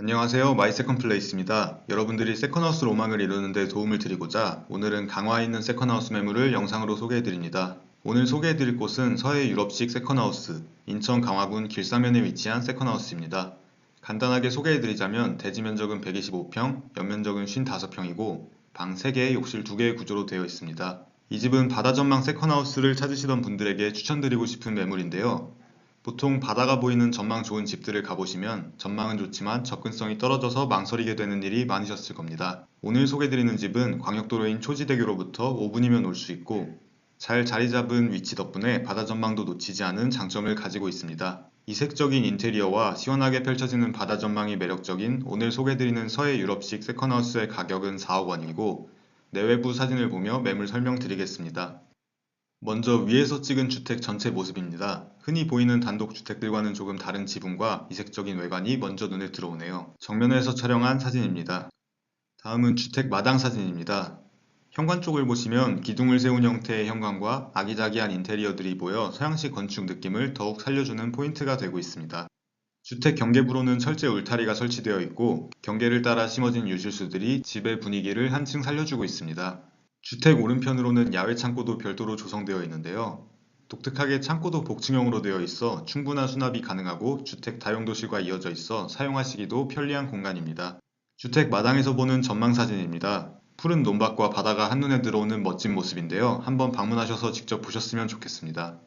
안녕하세요. 마이 세컨 플레이스입니다. 여러분들이 세컨하우스 로망을 이루는 데 도움을 드리고자 오늘은 강화에 있는 세컨하우스 매물을 영상으로 소개해 드립니다. 오늘 소개해 드릴 곳은 서해 유럽식 세컨하우스, 인천 강화군 길사면에 위치한 세컨하우스입니다. 간단하게 소개해 드리자면 대지 면적은 125평, 연면적은 55평이고 방 3개, 욕실 2개의 구조로 되어 있습니다. 이 집은 바다 전망 세컨하우스를 찾으시던 분들에게 추천드리고 싶은 매물인데요. 보통 바다가 보이는 전망 좋은 집들을 가보시면 전망은 좋지만 접근성이 떨어져서 망설이게 되는 일이 많으셨을 겁니다. 오늘 소개드리는 집은 광역도로인 초지대교로부터 5분이면 올 수 있고 잘 자리 잡은 위치 덕분에 바다 전망도 놓치지 않은 장점을 가지고 있습니다. 이색적인 인테리어와 시원하게 펼쳐지는 바다 전망이 매력적인 오늘 소개드리는 서해 유럽식 세컨하우스의 가격은 4억 원이고 내외부 사진을 보며 매물 설명드리겠습니다. 먼저 위에서 찍은 주택 전체 모습입니다. 흔히 보이는 단독 주택들과는 조금 다른 지붕과 이색적인 외관이 먼저 눈에 들어오네요. 정면에서 촬영한 사진입니다. 다음은 주택 마당 사진입니다. 현관 쪽을 보시면 기둥을 세운 형태의 현관과 아기자기한 인테리어들이 보여 서양식 건축 느낌을 더욱 살려주는 포인트가 되고 있습니다. 주택 경계부로는 철제 울타리가 설치되어 있고 경계를 따라 심어진 유실수들이 집의 분위기를 한층 살려주고 있습니다. 주택 오른편으로는 야외 창고도 별도로 조성되어 있는데요. 독특하게 창고도 복층형으로 되어 있어 충분한 수납이 가능하고 주택 다용도실과 이어져 있어 사용하시기도 편리한 공간입니다. 주택 마당에서 보는 전망 사진입니다. 푸른 논밭과 바다가 한눈에 들어오는 멋진 모습인데요. 한번 방문하셔서 직접 보셨으면 좋겠습니다.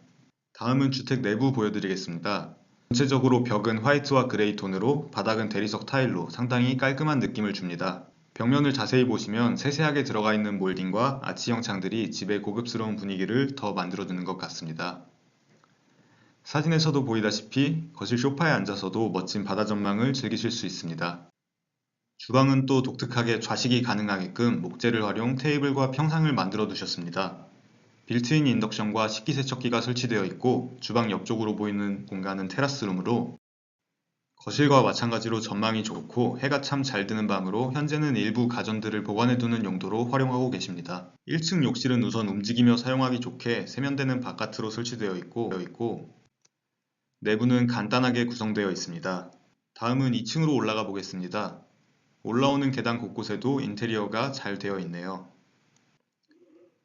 다음은 주택 내부 보여드리겠습니다. 전체적으로 벽은 화이트와 그레이 톤으로 바닥은 대리석 타일로 상당히 깔끔한 느낌을 줍니다. 벽면을 자세히 보시면 세세하게 들어가 있는 몰딩과 아치형 창들이 집의 고급스러운 분위기를 더 만들어주는 것 같습니다. 사진에서도 보이다시피 거실 소파에 앉아서도 멋진 바다 전망을 즐기실 수 있습니다. 주방은 또 독특하게 좌식이 가능하게끔 목재를 활용 테이블과 평상을 만들어 두셨습니다. 빌트인 인덕션과 식기세척기가 설치되어 있고 주방 옆쪽으로 보이는 공간은 테라스룸으로 거실과 마찬가지로 전망이 좋고 해가 참 잘 드는 방으로 현재는 일부 가전들을 보관해두는 용도로 활용하고 계십니다. 1층 욕실은 우선 움직이며 사용하기 좋게 세면대는 바깥으로 설치되어 있고, 내부는 간단하게 구성되어 있습니다. 다음은 2층으로 올라가 보겠습니다. 올라오는 계단 곳곳에도 인테리어가 잘 되어 있네요.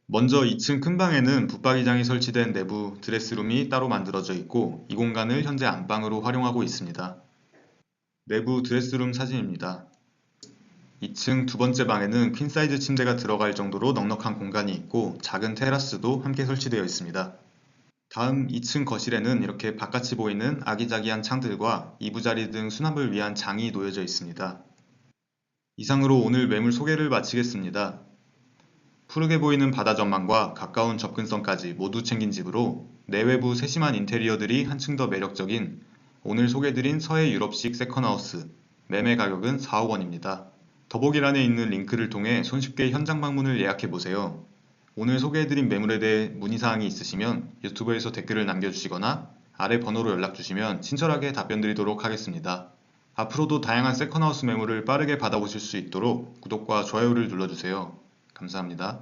먼저 2층 큰 방에는 붙박이장이 설치된 내부 드레스룸이 따로 만들어져 있고 이 공간을 현재 안방으로 활용하고 있습니다. 내부 드레스룸 사진입니다. 2층 두 번째 방에는 퀸사이즈 침대가 들어갈 정도로 넉넉한 공간이 있고 작은 테라스도 함께 설치되어 있습니다. 다음 2층 거실에는 이렇게 바깥이 보이는 아기자기한 창들과 이부자리 등 수납을 위한 장이 놓여져 있습니다. 이상으로 오늘 매물 소개를 마치겠습니다. 푸르게 보이는 바다 전망과 가까운 접근성까지 모두 챙긴 집으로 내외부 세심한 인테리어들이 한층 더 매력적인 오늘 소개드린 서해 유럽식 세컨하우스 매매 가격은 4억 원입니다. 더보기란에 있는 링크를 통해 손쉽게 현장 방문을 예약해보세요. 오늘 소개해드린 매물에 대해 문의사항이 있으시면 유튜브에서 댓글을 남겨주시거나 아래 번호로 연락주시면 친절하게 답변드리도록 하겠습니다. 앞으로도 다양한 세컨하우스 매물을 빠르게 받아보실 수 있도록 구독과 좋아요를 눌러주세요. 감사합니다.